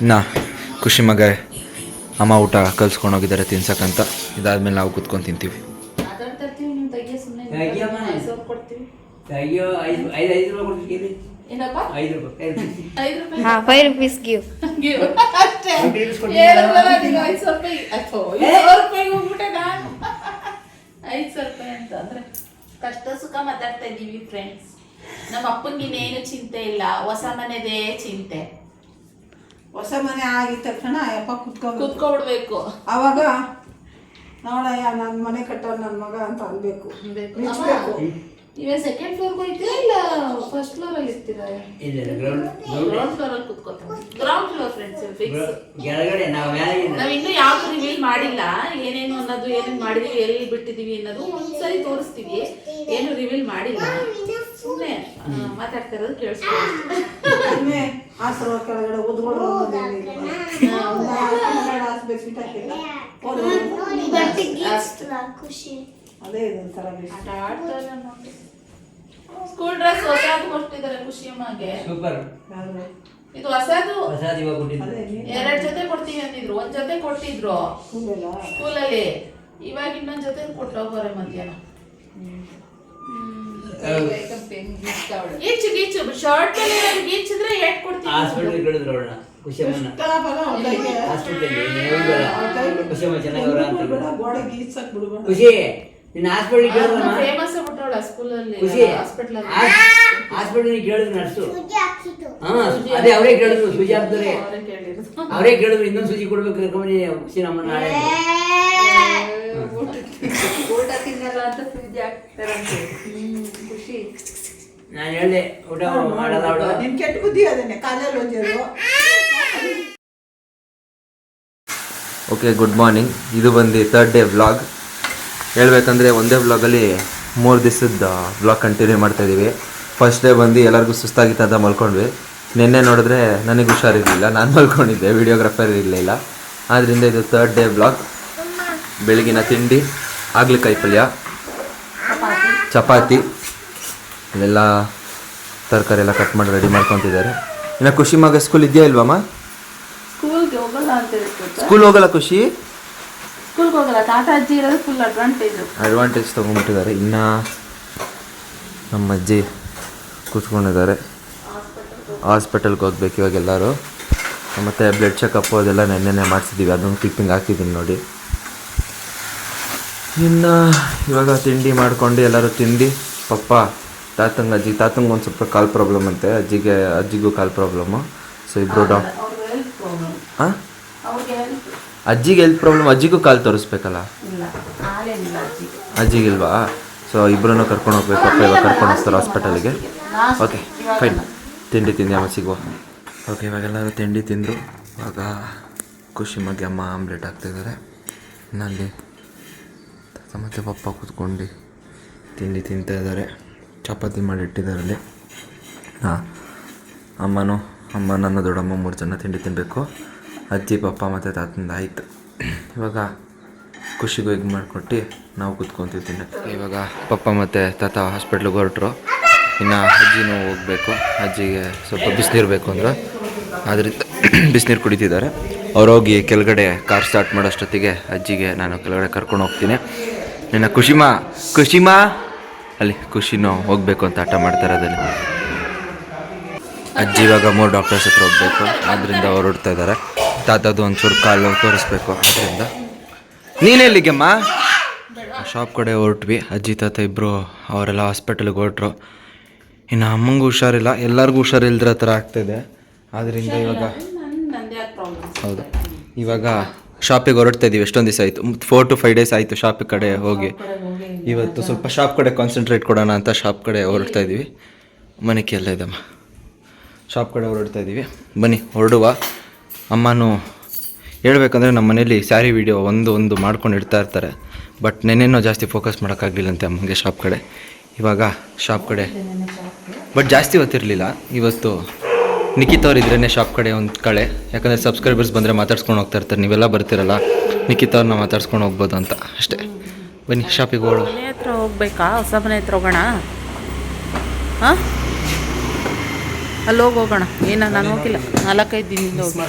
ಇನ್ನು ಖುಷಿ ಮಗ ಅಮ್ಮ ಊಟ ಕಲ್ಸ್ಕೊಂಡು ಹೋಗಿದ್ದಾರೆ ತಿನ್ಸಕ್ಕಂತ ಇದಾದಮೇಲೆ ನಾವು ಕೂತ್ಕೊಂಡು ತಿಂತೀವಿ ಅದನ್ನ ತರ್ತೀವಿ ನೀವು ತೆಗಿಯೋ ಸುಮ್ಮನೆ ತೆಗಿಯಮ್ಮ. ಮೈಸೂರು ಕೊಡ್ತೀವಿ ಅಯ್ಯೋ ಐದು ಐದು ಐದು ರೂಪಾಯಿ ಕೊಡ್ತೀನಿ ಏನಪ್ಪ? ಐದು ರೂಪಾಯಿ ಐದು ರೂಪಾಯಿ. ಹಾ ಫೈವ್ ರುಪೀಸ್ ಗಿವ್. ಅಷ್ಟೇ. ಐದು ಸಾವಿರ ರೂಪಾಯಿ ಅಥೋ, ಐದು ರೂಪಾಯಿಗೆ ಹೋಗ್ಬಿಟ್ಟೆ ನಾನು. ಐದು ಸಾವಿರ ರೂಪಾಯಿ ಅಂತ ಅಂದ್ರೆ ಕಷ್ಟ ಸುಖ ಮಾತಾಡ್ತಾ ಇದ್ದೀವಿ ಫ್ರೆಂಡ್ಸ್ ನಮ್ಮ ಅಪ್ಪಂಗೆ ಇನ್ನೇನು ಚಿಂತೆ ಇಲ್ಲ. ಹೊಸ ಮನೆದೇ ಚಿಂತೆ. ಹೊಸ ಮನೆ ಆಗಿದ ತಕ್ಷಣ ಅಯ್ಯಪ್ಪ ಕುತ್ಕೊಂಡು ಕುತ್ಕೊಬಿಡ್ಬೇಕು. ಅವಾಗ ನೋಡಯ್ಯ ನನ್ನ ಮನೆ ಕಟ್ಟೋರು ನನ್ನ ಮಗ ಅಂತ ಅನ್ಬೇಕು. ಇವೇ ಸೆಕೆಂಡ್ ಫ್ಲೋರ್ ಹೋಗ್ತೀರಾ ಇಲ್ಲ ಫಸ್ಟ್ ಫ್ಲೋರ್ ಅಲ್ಲಿ ಇರ್ತೀರಾ? ಇಲ್ಲ ಗ್ರೌಂಡ್ ಗ್ರೌಂಡ್ ಫ್ಲೋರ್ ಅಲ್ಲಿ ಗ್ರೌಂಡ್ ಫ್ಲೋರ್ ಫ್ರೆಂಡ್ಸ್ ಫಿಕ್ಸ್ ಕೆಳಗಡೆ ನಾವು ಮ್ಯಾಲೆ ನಾವು ಇನ್ನೂ ಯಾವ್ದು ರಿವೀಲ್ ಮಾಡಿಲ್ಲ. ಏನೇನು ಅನ್ನೋದು ಏನೇನು ಮಾಡಿದೀವಿ ಎಲ್ಲಿ ಬಿಟ್ಟಿದೀವಿ ಅನ್ನೋದು ಒಂದ್ಸರಿ ತೋರಿಸ್ತೀವಿ. ಏನು ರಿವೀಲ್ ಮಾಡಿಲ್ಲ. ಸುಮ್ಮನೆ ಮಾತಾಡ್ತಾ ಇರೋದು ಕೇಳಿಸ್ಕೊಳ್ಳಿ. ಇನ್ನೇ ಹಾಸರ ಕೆಳಗಡೆ ಉದ್ಕೊಂಡು ಹಾಸ್ಬೇಕು ಸಿಟ್ಟಾಕಿಲ್ಲ ಅದೇ ಇದೊಂಥರ. ಆಟ ಆಡ್ತಾರೆ ಸ್ಕೂಲ್ ಡ್ರೆಸ್ ಹೊಸದು ಕೊಟ್ಟಿದ್ದಾರೆ ಖುಷಿ ಅಮ್ಮಗೆ ಸೂಪರ್? ಇದು ಹೊಸದು? ಹೊಸದು ಇವಾಗ ಕೊಟ್ಟಿದ್ದಾರೆ ಎರಡ್ ಜೊತೆ ಕೊಡ್ತೀವಿ ಅಂದಿದ್ರು. ಒಂದ್ ಜೊತೆ ಕೊಟ್ಟಿದ್ರು. ಸ್ಕೂಲೆಲ್ಲ? ಸ್ಕೂಲಲ್ಲಿ. ಇವಾಗ ಇನ್ನೊಂದ್ ಜೊತೆ ಕೊಟ್ಟೋಗೋರೆ ಮಧ್ಯಾಹ್ನ. ಗೀಚು ಗೀಚು ಶರ್ಟ್ ಮೇಲೆ ಗೀಚಿದ್ರೆ ಏಟ್ ಕೊಡ್ತೀವಿ ಹಾಸ್ಪಿಟಲ್ ಕೇಳಿದ್ರು ಅವಳನ್ನ ಖುಷಿಯಮ್ಮನ. ಹಾಸ್ಪಿಟಲ್ ಖುಷಿಯಮ್ಮ ಚೆನ್ನಾಗಿ ಅವ್ರ ಅಂತ. ಖುಷಿ. ನಿನ್ನ ಹಾಸ್ಪಿಟಲ್ ಕೇಳಿದ್ರಮ್ಮ ಫೇಮಸ್ ಬಿಟ್ಟವಳ ಸ್ಕೂಲಲ್ಲಿ ಖುಷಿ. ಹಾಸ್ಪಿಟಲ್ ಹಾಸ್ಪಿಟಲ್ ಕೇಳಿದ್ರು ನರ್ಸು ಹಾ ಅದೇ ಅವರೇ ಕೇಳಿದ್ರು ಸೂಜಿ ಹಾಕ್ತಾರೆ ಅವರೇ ಕೇಳಿದ್ರು. ಇನ್ನೊಂದು ಸೂಜಿ ಕೊಡ್ಬೇಕು ಕರ್ಕೊಂಬನಿ ಖುಷಿ ನಮ್ಮನ್ನ ನಾಳೆ ಊಟ ತಿನ್ನಲ್ಲ ಅಂತ ಸೂಜಿ ಹಾಕ್ತಾರಂತೆ ಖುಷಿ. ನಾನು ಹೇಳಿದೆ ಊಟ ಮಾಡಲ್ಲ ಅವಳು. ನಿನ್ ಕೆಟ್ಟ ಬುದ್ಧಿ ಅದನ್ನೇ ಕಾಲಲ್ಲಿ ಓದಿಯೋದು. ಓಕೆ ಗುಡ್ ಮಾರ್ನಿಂಗ್ ಇದು ಬಂದು ತರ್ಡ್ ಡೇ ವ್ಲಾಗ್ ಹೇಳ್ಬೇಕಂದ್ರೆ ಒಂದೇ ವ್ಲಾಗಲ್ಲಿ ಮೂರು ದಿವಸದ ವ್ಲಾಗ್ ಕಂಟಿನ್ಯೂ ಮಾಡ್ತಾಯಿದ್ದೀವಿ ಫಸ್ಟ್ ಡೇ ಬಂದು ಎಲ್ಲರಿಗೂ ಸುಸ್ತಾಗಿತ್ತು ಅಂತ ಮಲ್ಕೊಂಡ್ವಿ. ನಿನ್ನೆ ನೋಡಿದ್ರೆ ನನಗೆ ಹುಷಾರಿರಲಿಲ್ಲ ನಾನು ಮಲ್ಕೊಂಡಿದ್ದೆ ವಿಡಿಯೋಗ್ರಾಫರ್ ಇರಲಿಲ್ಲ ಆದ್ದರಿಂದ ಇದು ತರ್ಡ್ ಡೇ ಬ್ಲಾಗ್ ಬೆಳಗಿನ ತಿಂಡಿ ಆಗ್ಲಿಕಾಯಿ ಪಲ್ಯ ಚಪಾತಿ ಇಲ್ಲೆಲ್ಲ ತರಕಾರಿ ಎಲ್ಲ ಕಟ್ ಮಾಡಿ ರೆಡಿ ಮಾಡ್ಕೊತಿದ್ದಾರೆ. ಇನ್ನು ಖುಷಿ ಮಗ ಸ್ಕೂಲ್ ಇದೆಯಾ ಇಲ್ವಮ್ಮ ಸ್ಕೂಲ್ ಹೋಗಲ್ಲ ಖುಷಿ? ಸ್ಕೂಲ್ಗೆ ಹೋಗಲ್ಲ ತಾತ ಅಜ್ಜಿ ಇರೋದು ಫುಲ್ ಅಡ್ವಾಂಟೇಜು ಅಡ್ವಾಂಟೇಜ್ ತೊಗೊಂಡ್ಬಿಟ್ಟಿದ್ದಾರೆ. ಇನ್ನು ನಮ್ಮ ಅಜ್ಜಿ ಕೂತ್ಕೊಂಡಿದ್ದಾರೆ. ಹಾಸ್ಪಿಟಲ್ಗೆ ಹೋಗ್ಬೇಕು ಇವಾಗ ಎಲ್ಲರೂ. ಮತ್ತು ಬ್ಲಡ್ ಚೆಕಪ್ಪು ಅದೆಲ್ಲ ನೆನ್ನೆನೆ ಮಾಡಿಸಿದ್ದೀವಿ ಅದನ್ನು ಕ್ಲಿಪ್ಪಿಂಗ್ ಹಾಕಿದ್ದೀನಿ ನೋಡಿ. ಇನ್ನು ಇವಾಗ ತಿಂಡಿ ಮಾಡ್ಕೊಂಡು ಎಲ್ಲರೂ ತಿಂದು ಪಪ್ಪ ತಾತಂಗೆ ಅಜ್ಜಿ ತಾತಂಗೆ ಒಂದು ಸ್ವಲ್ಪ ಕಾಲು ಪ್ರಾಬ್ಲಮ್ ಅಂತೆ. ಅಜ್ಜಿಗೆ ಅಜ್ಜಿಗೂ ಕಾಲು ಪ್ರಾಬ್ಲಮ್ಮು ಸೊ ಇಬ್ಬರು ಡಾಕ್ ಅವ್ರಿಗೆ ಹೆಲ್ತ್ ಪ್ರಾಬ್ಲಮ್ ಹಾಂ ಅಜ್ಜಿಗೆ ಹೆಲ್ತ್ ಪ್ರಾಬ್ಲಮ್ ಅಜ್ಜಿಗೂ ಕಾಲು ತೋರಿಸ್ಬೇಕಲ್ಲ? ಅಜ್ಜಿಗಿಲ್ವಾ? ಸೊ ಇಬ್ಬರನ್ನು ಕರ್ಕೊಂಡು ಹೋಗ್ಬೇಕು ಅಪ್ಪ ಇವಾಗ ಕರ್ಕೊಂಡು ಹೋಗ್ತಾರೆ ಹಾಸ್ಪಿಟಲ್ಗೆ ಓಕೆ ಫೈನ್ ತಿಂಡಿ ತಿಂದು ಅಮ್ಮ ಸಿಗುವ? ಓಕೆ ಇವಾಗೆಲ್ಲರೂ ತಿಂಡಿ ತಿಂದರು. ಇವಾಗ ಖುಷಿ ಮಗ್ಗೆ ಅಮ್ಮ ಆಮ್ಲೆಟ್ ಹಾಕ್ತಿದ್ದಾರೆ ನಲ್ಲಿ ತಾತ ಮತ್ತು ಪಪ್ಪ ಕೂತ್ಕೊಂಡು ತಿಂಡಿ ತಿಂತಾ ಇದ್ದಾರೆ. ಚಪಾತಿ ಮಾಡಿ ಇಟ್ಟಿದ್ದಾರೆ ಅಲ್ಲಿ. ಹಾಂ ಅಮ್ಮನೂ ಅಮ್ಮ ನನ್ನ ದೊಡ್ಡಮ್ಮ ಮೂರು ಜನ ತಿಂಡಿ ತಿನ್ನಬೇಕು ಅಜ್ಜಿ, ಪಪ್ಪ ಮತ್ತು ತಾತಂದು ಆಯಿತು. ಇವಾಗ ಖುಷಿಗೂ ಇದು ಮಾಡಿಕೊಟ್ಟು ನಾವು ಕೂತ್ಕೊತೀವಿ ತಿನ್ನಕ್ಕೆ. ಇವಾಗ ಪಪ್ಪ ಮತ್ತು ತಾತ ಹಾಸ್ಪಿಟ್ಲಿಗೆ ಹೊರಟರು. ಇನ್ನು ಅಜ್ಜಿನೂ ಹೋಗಬೇಕು. ಅಜ್ಜಿಗೆ ಸ್ವಲ್ಪ ಬಿಸಿನೀರು ಬೇಕು ಅಂದ್ರೆ. ಆದ್ರಿಂದ ಬಿಸಿನೀರು ಕುಡಿತಿದ್ದಾರೆ. ಅವ್ರು ಹೋಗಿ ಕೆಳಗಡೆ ಕಾರ್ ಸ್ಟಾರ್ಟ್ ಮಾಡೋಷ್ಟೊತ್ತಿಗೆ ಅಜ್ಜಿಗೆ ನಾನು ಕೆಳಗಡೆ ಕರ್ಕೊಂಡು ಹೋಗ್ತೀನಿ. ಇನ್ನು ಖುಷಿಮಾ? ಖುಷಿಮಾ? ಅಲ್ಲಿ ಖುಷಿನೂ ಹೋಗಬೇಕು ಅಂತ ಆಟ ಮಾಡ್ತಾರೆ ಅದನ್ನು ಅಜ್ಜಿ ಇವಾಗ ಮೂರು ಡಾಕ್ಟರ್ಸ್ ಹತ್ರ ಹೋಗಬೇಕು. ಆದ್ದರಿಂದ ಹೊರಡ್ತಾ ಇದ್ದಾರೆ. ತಾತದು ಒಂಚೂರು ಕಾಲು ತೋರಿಸ್ಬೇಕು ಅದರಿಂದ. ನೀನೆಲ್ಲಿಗೆಮ್ಮ ಶಾಪ್ ಕಡೆ ಹೊರಟ್ವಿ. ಅಜ್ಜಿ ತಾತ ಇಬ್ಬರು ಅವರೆಲ್ಲ ಹಾಸ್ಪಿಟಲ್ಗೆ ಹೊರಟ್ರು. ಇನ್ನು ಅಮ್ಮಂಗೂ ಹುಷಾರಿಲ್ಲ. ಎಲ್ಲರಿಗೂ ಹುಷಾರಿಲ್ದ್ರ ಥರ ಆಗ್ತಿದೆ. ಆದ್ದರಿಂದ ಇವಾಗ ಹೌದು. ಇವಾಗ ಶಾಪಿಗೆ ಹೊರಡ್ತಾ ಇದ್ದೀವಿ ಎಷ್ಟೊಂದು ದಿವಸ ಆಯಿತು. ಫೋರ್ ಟು ಫೈವ್ ಡೇಸ್ ಆಯಿತು ಶಾಪ್ ಕಡೆ ಹೋಗಿ. ಇವತ್ತು ಸ್ವಲ್ಪ ಶಾಪ್ ಕಡೆ ಕಾನ್ಸಂಟ್ರೇಟ್ ಕೊಡೋಣ ಅಂತ ಶಾಪ್ ಕಡೆ ಹೊರಡ್ತಾ ಇದ್ದೀವಿ ಮನೆ ಎಲ್ಲ ಇದಮ್ಮ ಶಾಪ್ ಕಡೆ ಹೊರಡ್ತಾ ಇದ್ದೀವಿ ಬನ್ನಿ ಹೊರಡುವ. ಅಮ್ಮನೂ ಹೇಳ್ಬೇಕಂದ್ರೆ ನಮ್ಮ ಮನೇಲಿ ಸ್ಯಾರಿ ವೀಡಿಯೋ ಒಂದು ಒಂದು ಮಾಡ್ಕೊಂಡು ಇಡ್ತಾ ಇರ್ತಾರೆ. ಬಟ್ ನೆನ್ನೆನೋ ಜಾಸ್ತಿ ಫೋಕಸ್ ಮಾಡೋಕ್ಕಾಗಲಿಲ್ಲಂತೆ ಅಮ್ಮಂಗೆ ಶಾಪ್ ಕಡೆ. ಇವಾಗ ಶಾಪ್ ಕಡೆ. ಬಟ್ ಜಾಸ್ತಿ ಹೊತ್ತಿರಲಿಲ್ಲ. ಇವತ್ತು ನಿಖಿತ್ ಅವ್ರು ಇದ್ರೇ ಶಾಪ್ ಕಡೆ ಒಂದು ಕಳೆ. ಯಾಕಂದರೆ ಸಬ್ಸ್ಕ್ರೈಬರ್ಸ್ ಬಂದರೆ ಮಾತಾಡ್ಸ್ಕೊಂಡು ಹೋಗ್ತಾ ಇರ್ತಾರೆ. ನೀವೆಲ್ಲ ಬರ್ತಿರಲ್ಲ, ನಿಖಿತ್ ಅವ್ರನ್ನ ಮಾತಾಡ್ಸ್ಕೊಂಡು ಹೋಗ್ಬೋದು ಅಂತ. ಅಷ್ಟೇ. ಬನ್ನಿ ಶಾಪಿಗೆ ಹೋಗೋಣ ಹತ್ರ ಹೋಗ್ಬೇಕಾ? ಹೊಸ ಮನೆ ಹತ್ರ ಹೋಗೋಣ? ಹಾಂ? ಅಲ್ಲಿ ಹೋಗಿ ಹೋಗೋಣ. ಏನ ನಾನು ಹೋಗಿಲ್ಲ. ನಾಲ್ಕೈದು ದಿನದಿಂದ ಹೋಗಿ.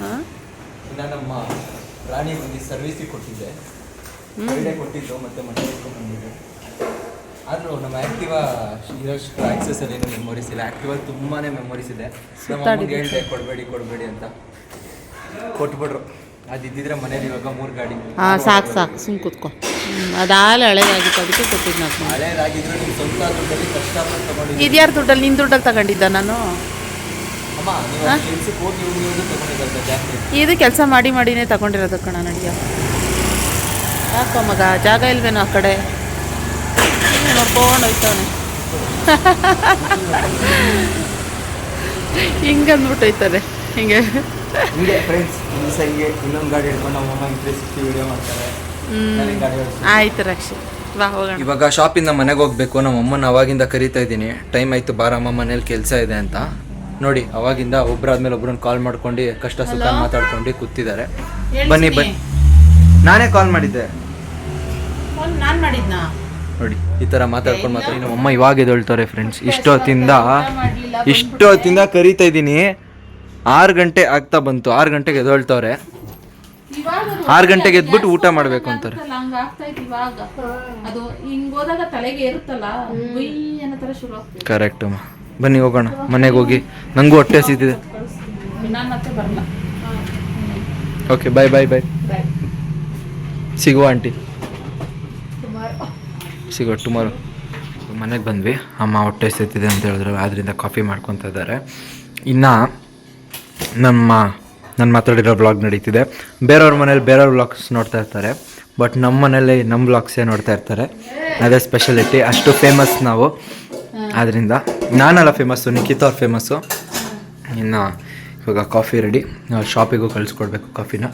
ಹಾಂ ನಮ್ಮ ರಾಣಿ ಬಂದು ಸರ್ವಿಸಿಗೆ ಕೊಟ್ಟಿದ್ದೆ. ಫ್ರೈಡೆ ಕೊಟ್ಟಿದ್ದು ಮತ್ತೆ ಮತ್ತೆ ಬಂದಿದ್ದೆ. ಆದರೂ ನಮ್ಮ ಆ್ಯಕ್ಟಿವಾ ಇರೋಷ್ಟು ಆಕ್ಸೆಸಲ್ಲಿ ಏನು ಮೆಮೊರೀಸ್ ಇಲ್ಲ. ಆ್ಯಕ್ಟಿವಾ ತುಂಬಾ ಮೆಮೊರೀಸ್ ಇದೆ. ನಮ್ಮ ಅಮ್ಮಂಗೆ ಹೇಳ್ದೆ ಕೊಡಬೇಡಿ ಕೊಡಬೇಡಿ ಅಂತ. ಕೊಟ್ಬಿಟ್ರು. ಅದು ಇದ್ದಿದ್ರೆ ಮನೇಲಿ ಇವಾಗ ಮೂರು ಗಾಡಿ. ಹಾಂ ಸಾಕು ಸಾಕು ಸುಮ್ಮನೆ ಕೂತ್ಕೊ. ಅದಾಲೆ ಹಳೇದಾಗಿತ್ತು ಅದಕ್ಕೆ ಕೊಟ್ಟಿದ್ದು ನಾನು. ಇದ್ಯಾರ ಸ್ವಂತ ದುಡ್ಡಲ್ಲಿ ಕಷ್ಟಪಟ್ಟು ತಗೊಂಡಿದ್ದು ಇದ್ಯಾರು ದುಡ್ಡಲ್ಲಿ ನಿನ್ನ ದುಡ್ಡಲ್ಲಿ ತಗೊಂಡಿದ್ದ ನಾನು? ಅಮ್ಮ ನೀವು ಕೆಲ್ಸಕ್ಕೆ ಹೋಗಿ ಹೋಗಿ ಹೋಗಿ ತಗೊಂಡಿದ್ದಾರೆ ಜಾಸ್ತಿ. ಇದು ಕೆಲಸ ಮಾಡಿ ಮಾಡಿನೇ ತಗೊಂಡಿರೋದು ಕಣ ನಡಿಯ ಯಾಕೋ ಮಗ ಜಾಗ ಇಲ್ವೇನೋ ಆ ಕಡೆ? ನೋಡ್ಕೊಂಡು ಹೋಯ್ತವನೆ. ಹಿಂಗೆ ಅಂದ್ಬಿಟ್ಟೋಯ್ತದೆ ಹಿಂಗೆ. ಹಿಂಗೆ ಫ್ರೆಂಡ್ಸ್ ಈ ಸೈಗೆ ಇನ್ನೊಂದು ಗಾಡಿ ಹಿಡ್ಕೊಂಡು ನಮ್ಮ ಅಮ್ಮ ಇಟ್ಟು ವಿಡಿಯೋ ಮಾಡ್ತಾರೆ. ನನಗೆ ಗಾಡಿ ಓಡ್ಸಿ. ಆಯ್ತು ರಕ್ಷಿ ಬಾ ಹೋಗೋಣ. ಇವಾಗ ಶಾಪಿಂದ ಮನೆಗೆ ಹೋಗ್ಬೇಕು ನಮ್ಮ ಅಮ್ಮನ ಅವಾಗಿಂದ ಕರಿತಾ ಇದ್ದೀನಿ. ಟೈಮ್ ಆಯ್ತು ಬಾರಮ್ಮ ಮನೇಲಿ ಕೆಲಸ ಇದೆ ಅಂತ. ನೋಡಿ ಅವಾಗಿಂದ ಒಬ್ರಾದ್ಮೇಲೆ ಒಬ್ರನ್ನ ಕಾಲ್ ಮಾಡ್ಕೊಂಡು ಕಷ್ಟ ಸುಖ ಮಾತಾಡ್ಕೊಂಡು ಕೂತಿದ್ದಾರೆ. ಬನ್ನಿ ಬನ್ನಿ. ನಾನೇ ಕಾಲ್ ಮಾಡಿದ್ದೆ. ನಾನು ಮಾಡಿದ್ನಾ? ನೋಡಿ ಈ ತರ ಮಾತಾಡ್ಕೊಂಡು ಮಾತಾಡಿ. ನಮ್ಮ ಅಮ್ಮ ಇವಾಗ ಎದ್ದೇಳ್ತಾರೆ ಫ್ರೆಂಡ್ಸ್ ಇಷ್ಟೊತ್ತಿಂದ ಇಷ್ಟೊತ್ತಿಂದ ಕರಿತಾ ಇದ್ದೀನಿ. ಆರು ಗಂಟೆ ಆಗ್ತಾ ಬಂತು. ಆರು ಗಂಟೆಗೆ ಎದ್ದೇಳ್ತವ್ರೆ. ಆರು ಗಂಟೆಗೆ ಎದ್ಬಿಟ್ಟು ಊಟ ಮಾಡಬೇಕು ಅಂತಾರೆ. ಹಂಗ ಆಗ್ತಾ ಇತ್ತು ಇವಾಗ. ಅದು ಹಿಂಗ್ ಹೋದಾಗ ತಲೆಗೆ ಏರುತ್ತಲ್ಲ ಗುಯ್ ಅನ್ನೋ ಥರ ಶುರು ಆಗ್ತದೆ ಕರೆಕ್ಟ್ ಅಮ್ಮ. ಬನ್ನಿ ಹೋಗೋಣ. ಮನೆಗೆ ಹೋಗಿ. ನನಗೂ ಹೊಟ್ಟೆ ಹಸಿತಿದೆ. ನಾನು ಮತ್ತೆ ಬರಲ್ಲ. ಓಕೆ ಬಾಯ್ ಬಾಯ್ ಬಾಯ್ ಸಿಗುವ ಆಂಟಿ. ಸಿಗೋ ಟುಮಾರೋ ಮನೆಗೆ ಬಂದ್ವಿ. ಅಮ್ಮ ಹೊಟ್ಟೆ ಹಸಿತಿದೆ ಅಂತ ಹೇಳಿದ್ರು. ಆದ್ದರಿಂದ ಕಾಫಿ ಮಾಡ್ಕೊತಾ ಇದ್ದಾರೆ. ಇನ್ನು ನಮ್ಮ ನಾನು ಮಾತಾಡಿರೋ ಬ್ಲಾಗ್ ನಡೀತಿದೆ. ಬೇರೆಯವ್ರ ಮನೇಲಿ ಬೇರೆಯವ್ರ ಬ್ಲಾಗ್ಸ್ ನೋಡ್ತಾ ಇರ್ತಾರೆ ಬಟ್ ನಮ್ಮ ಮನೇಲಿ ನಮ್ಮ ಬ್ಲಾಗ್ಸೇ ನೋಡ್ತಾ ಇರ್ತಾರೆ? ಅದೇ ಸ್ಪೆಷಾಲಿಟಿ ಅಷ್ಟು ಫೇಮಸ್ ನಾವು. ಆದ್ದರಿಂದ ನಾನಲ್ಲ ಫೇಮಸ್ಸು ನಿಖಿತ್ ಅವ್ರು ಫೇಮಸ್ಸು ಇನ್ನು ಇವಾಗ ಕಾಫಿ ರೆಡಿ ಶಾಪಿಗೂ ಕಳಿಸ್ಕೊಡ್ಬೇಕು ಕಾಫಿನ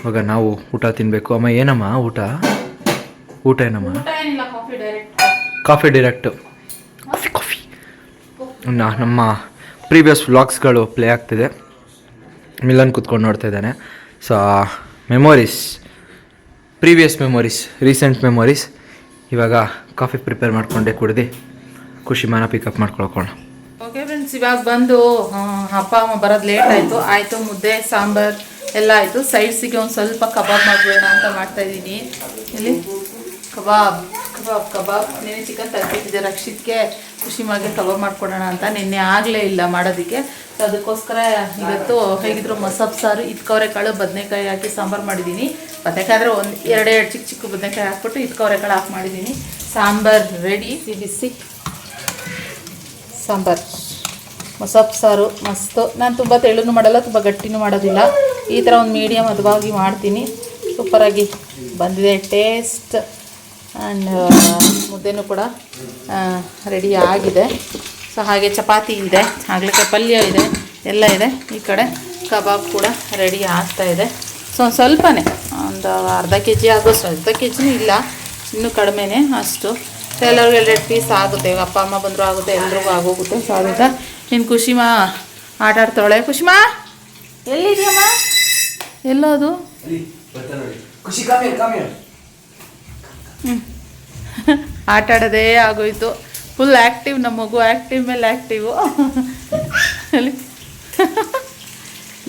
ಇವಾಗ ನಾವು ಊಟ ತಿನ್ನಬೇಕು ಅಮ್ಮ ಏನಮ್ಮ ಊಟ? ಊಟ ಏನಮ್ಮ? ಏನಿಲ್ಲ coffee direct coffee direct coffee coffee ಇನ್ನು ನಮ್ಮ ಪ್ರೀವಿಯಸ್ ವ್ಲಾಗ್ಸ್ಗಳು ಪ್ಲೇ ಆಗ್ತಿದೆ. ಮಿಲನ್ ಕೂತ್ಕೊಂಡು ನೋಡ್ತಾ ಇದ್ದಾನೆ. So memories previous memories recent memories ಇವಾಗ ಕಾಫಿ ಪ್ರಿಪೇರ್ ಮಾಡ್ಕೊಂಡೆ ಕುಡ್ದು, ಖುಷಿ ಮನ ಪಿಕಪ್ ಮಾಡ್ಕೊಳ್ಕೊಳ್ಳೋಣ. ಓಕೆ ಫ್ರೆಂಡ್ಸ್ ಇವಾಗ ಬಂದು ಅಪ್ಪ, ಅಮ್ಮ ಬರೋದು ಲೇಟ್ ಆಯಿತು. ಆಯಿತು, ಮುದ್ದೆ, ಸಾಂಬಾರ್ ಎಲ್ಲ ಆಯಿತು. ಸೈಡ್ಸಿಗೆ ಒಂದು ಸ್ವಲ್ಪ ಕಬಾಬ್ ಮಾಡಿಬಿಡೋಣ ಅಂತ ಮಾಡ್ತಾ ಇದ್ದೀನಿ. ಇಲ್ಲಿ ಕಬಾಬ್. ಕಬಾಬ್ ಕಬಾಬ್, ನಿನ್ನೆ ಚಿಕನ್ ತರಿಸಿದ್ದೆ, ರಕ್ಷಿತ್ಗೆ ಖುಷಿ ಮಾಡಿ ಕಬಾಬ್ ಮಾಡ್ಕೊಡೋಣ ಅಂತ ನಿನ್ನೆ ಆಗಲೇ ಇಲ್ಲ ಮಾಡೋದಕ್ಕೆ. ಸೊ ಅದಕ್ಕೋಸ್ಕರ ಇವತ್ತು ಹೇಗಿದ್ರು ಮಸಬ್ ಸಾರು ಕಾಳು, ಬದನೆಕಾಯಿ ಹಾಕಿ ಸಾಂಬಾರು ಮಾಡಿದ್ದೀನಿ. ಬದನೆಕಾಯಿ ಒಂದು ಎರಡೇ ಚಿಕ್ಕ ಚಿಕ್ಕ ಬದನೆಕಾಯಿ ಹಾಕ್ಬಿಟ್ಟು ಇದ್ಕವರೆ ಕಾಳು ಹಾಕಿ ಮಾಡಿದ್ದೀನಿ. ಸಾಂಬಾರು ರೆಡಿ ಬಿಸಿ ಸಾಂಬಾರು. ಮೊಸಬ್ ಸಾರು ಮಸ್ತು. ನಾನು ತುಂಬ ತೆಳುನು ಮಾಡಲ್ಲ, ತುಂಬ ಗಟ್ಟಿನೂ ಮಾಡೋದಿಲ್ಲ. ಈ ಥರ ಒಂದು ಮೀಡಿಯಮ್ ಹದವಾಗಿ ಮಾಡ್ತೀನಿ. ಸೂಪರಾಗಿ ಬಂದಿದೆ ಟೇಸ್ಟ್ ಆ್ಯಂಡ್ ಮುದ್ದೆನೂ ಕೂಡ ರೆಡಿ ಆಗಿದೆ. ಸೊ ಹಾಗೆ ಚಪಾತಿ ಇದೆ ಹಾಗಲಕಾಯಿ ಪಲ್ಯ ಇದೆ ಎಲ್ಲ ಇದೆ. ಈ ಕಡೆ ಕಬಾಬ್ ಕೂಡ ರೆಡಿ ಆಗ್ತಾ ಇದೆ. ಸೊ ಒಂದು ಸ್ವಲ್ಪನೇ ಒಂದು ಅರ್ಧ ಕೆ ಜಿ ಆಗೋಷ್ಟು ಅರ್ಧ ಕೆ ಜಿನೂ ಇಲ್ಲ ಇನ್ನೂ ಕಡಿಮೆನೇ ಅಷ್ಟು. ಸೊ ಎಲ್ಲರಿಗೂ ಎರಡೆರಡು ಪೀಸ್ ಆಗುತ್ತೆ. ಈಗ ಅಪ್ಪ ಅಮ್ಮ ಬಂದರೂ ಆಗುತ್ತೆ ಎಲ್ರಿಗೂ ಆಗೋಗುತ್ತೆ. ಸೊ ಅದರಿಂದ ನಿನ್ನ ಖುಷಿಮಾ ಆಟ ಆಡ್ತಾಳೆ ಖುಷಿಮಾ ಎಲ್ಲಿದೆಯಮ್ಮ? ಎಲ್ಲೋದು? ಹ್ಞೂ ಆಟ ಆಡೋದೇ ಆಗೋಯ್ತು. ಫುಲ್ ಆ್ಯಕ್ಟಿವ್ ನಮ್ಮ ಮಗು ಆ್ಯಕ್ಟಿವ್ ಮೇಲೆ ಆ್ಯಕ್ಟಿವು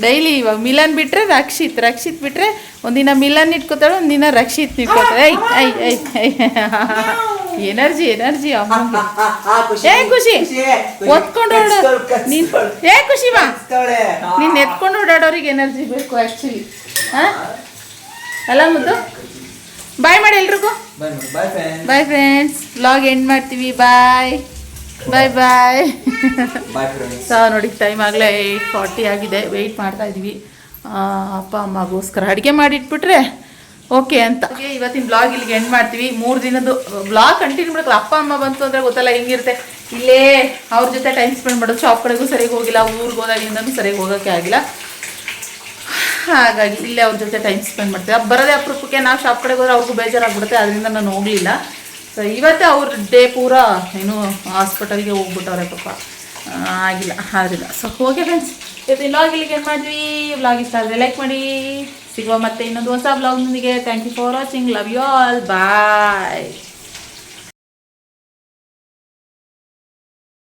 ಡೈಲಿ ಇವಾಗ ಮಿಲನ್ ಬಿಟ್ಟರೆ ರಕ್ಷಿತ್ ರಕ್ಷಿತ್ ಬಿಟ್ಟರೆ ಒಂದಿನ ಮಿಲನ್ ಇಟ್ಕೋತಾಳೆ ಒಂದಿನ ರಕ್ಷಿತ್ ಇಟ್ಕೋತಾಳೆ. ಐ ಐ ಐ ಎನರ್ಜಿ ಎನರ್ಜಿ ಅಮ್ಮಂಗೆ ಏ ಖುಷಿ ಒತ್ಕೊಂಡು ಓಡ ನೀನ್ ಏ ಖುಷಿ ಬಾ. ನೀನ್ ಎತ್ಕೊಂಡು ಓಡಾಡೋರಿಗೆ ಎನರ್ಜಿ ಬೇಕು ಆ್ಯಕ್ಚುಲಿ ಹಾಂ? ಅಲ್ಲ ಮುದ್ದು? ಬಾಯ್ ಮಾಡಿ ಎಲ್ರಿಗೂ. ಬಾಯ್ ಫ್ರೆಂಡ್ಸ್ ಬ್ಲಾಗ್ ಎಂಡ್ ಮಾಡ್ತೀವಿ. ಬಾಯ್ ಬಾಯ್ ಬಾಯ್ ಸೊ ನೋಡಿ ಟೈಮ್ ಆಗಲೇ ಏಯ್ಟ್ ಫಾರ್ಟಿ ಆಗಿದೆ. ವೆಯ್ಟ್ ಮಾಡ್ತಾ ಇದ್ವಿ. ಅಪ್ಪ ಅಮ್ಮಗೋಸ್ಕರ ಅಡುಗೆ ಮಾಡಿಟ್ಬಿಟ್ರೆ ಓಕೆ ಅಂತ. ಇವತ್ತಿನ ಬ್ಲಾಗ್ ಇಲ್ಲಿಗೆ ಎಂಡ್ ಮಾಡ್ತೀವಿ. ಮೂರು ದಿನದ್ದು ಬ್ಲಾಗ್ ಕಂಟಿನ್ಯೂ ಮಾಡಕ್ಕೆ ಅಪ್ಪ ಅಮ್ಮ ಬಂತು ಅಂದರೆ ಗೊತ್ತಲ್ಲ ಹೆಂಗಿರುತ್ತೆ. ಇಲ್ಲೇ ಅವ್ರ ಜೊತೆ ಟೈಮ್ ಸ್ಪೆಂಡ್ ಮಾಡೋದು ಶಾಪ್ ಕಡೆಗೂ ಸರಿಯಾಗಿ ಹೋಗಿಲ್ಲ ಊರಿಗೆ ಹೋದಾಗಿಂದನೂ ಸರಿಯಾಗಿ ಹೋಗೋಕ್ಕೆ ಆಗಿಲ್ಲ. ಹಾಗಾಗಿ ಇಲ್ಲೇ ಅವ್ರ ಜೊತೆ ಟೈಮ್ ಸ್ಪೆಂಡ್ ಮಾಡ್ತೀವಿ. ಬರೋದೇ ಅಪರೂಪಕ್ಕೆ ನಾವು ಶಾಪ್ ಕಡೆಗೆ ಹೋದ್ರೆ ಅವ್ರಿಗೂ ಬೇಜಾರಾಗ್ಬಿಡುತ್ತೆ ಅದರಿಂದ ನಾನು ಹೋಗಲಿಲ್ಲ. ಸೊ ಇವತ್ತೇ ಅವ್ರ ಡೇ ಪೂರ ಏನು ಹಾಸ್ಪಿಟಲ್ಗೆ ಹೋಗ್ಬಿಟ್ಟವ್ರೆ ಪಾಪ. ಆಗಿಲ್ಲ, ಆದ್ರಿಂದ. ಸೊ ಓಕೆ ಫ್ರೆಂಡ್ಸ್ ಇವತ್ತು ವ್ಲಾಗ್ ಇಲ್ಲಿಗೆ ಏನು ಮಾಡಿದ್ವಿ. ವ್ಲಾಗ್ ಇಷ್ಟ ಆದರೆ ಲೈಕ್ ಮಾಡಿ. ಸಿಗುವ ಮತ್ತೆ ಇನ್ನೊಂದು ಹೊಸ ವ್ಲಾಗ್ನೊಂದಿಗೆ thank you for watching love you all bye